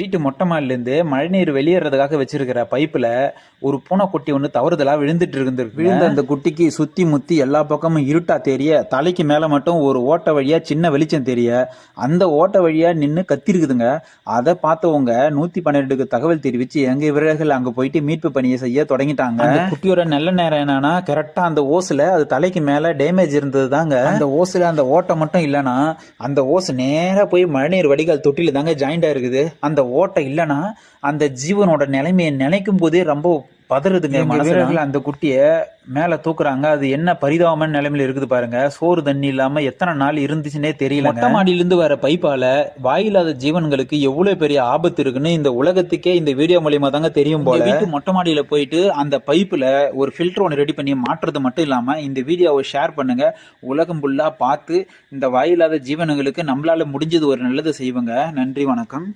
வீட்டு மொட்டை மாடிலேருந்து மழைநீர் வெளியேறதுக்காக வச்சிருக்கிற பைப்பில் ஒரு பூனைக்குட்டி ஒன்று தவறுதலாக விழுந்துட்டு இருந்திருக்கு விழுந்த அந்த குட்டிக்கு சுற்றி முத்தி எல்லா பக்கமும் இருட்டா தெரிய தலைக்கு மேலே மட்டும் ஒரு ஓட்டை வழியாக சின்ன வெளிச்சம் தெரிய அந்த ஓட்டை வழியாக நின்று கத்திருக்குதுங்க. அதை பார்த்தவங்க நூற்றி பன்னெண்டுக்கு தகவல் தெரிவித்து எங்கள் வீரர்கள் அங்கே போயிட்டு மீட்பு பணியை செய்ய தொடங்கிட்டாங்க. அந்த குட்டியோட நல்ல நேரம் என்னன்னா கரெக்டாக அந்த ஓஸில் அது தலைக்கு மேலே டேமேஜ் இருந்தது தாங்க அந்த ஓஸில் அந்த ஓட்டை மட்டும் இல்லைன்னா அந்த ஓஸ் நேராக போய் மழைநீர் வடிகால் தொட்டில தாங்க ஜாயிண்டா இருக்குது. அந்த ஓட்டை இல்லைன்னா அந்த ஜீவனோட நிலைமையை நினைக்கும் போதே ரொம்ப பதறுதுங்க வீரர்கள் அந்த குட்டியை மேல தூக்குறாங்க. அது என்ன பரிதாபமான நிலைமையில இருக்குது பாருங்க. சோறு தண்ணி இல்லாம எத்தனை நாள் இருந்துச்சுன்னே தெரியல மொட்டை மாடியில இருந்து வர பைப்பால வாயில்லாத ஜீவன்களுக்கு எவ்வளவு பெரிய ஆபத்து இருக்குன்னு இந்த உலகத்துக்கே இந்த வீடியோ மூலியமா தாங்க தெரியும் போல. வீட்டு மொட்டை மாடியில போயிட்டு அந்த பைப்புல ஒரு ஃபில்டர் ஒன்று ரெடி பண்ணி மாற்றுறது மட்டும் இல்லாம இந்த வீடியோவை ஷேர் பண்ணுங்க. உலகம் ஃபுல்லா பார்த்து இந்த வாயில்லாத ஜீவன்களுக்கு நம்மளால முடிஞ்சது ஒரு நல்லது செய்வோங்க. நன்றி வணக்கம்.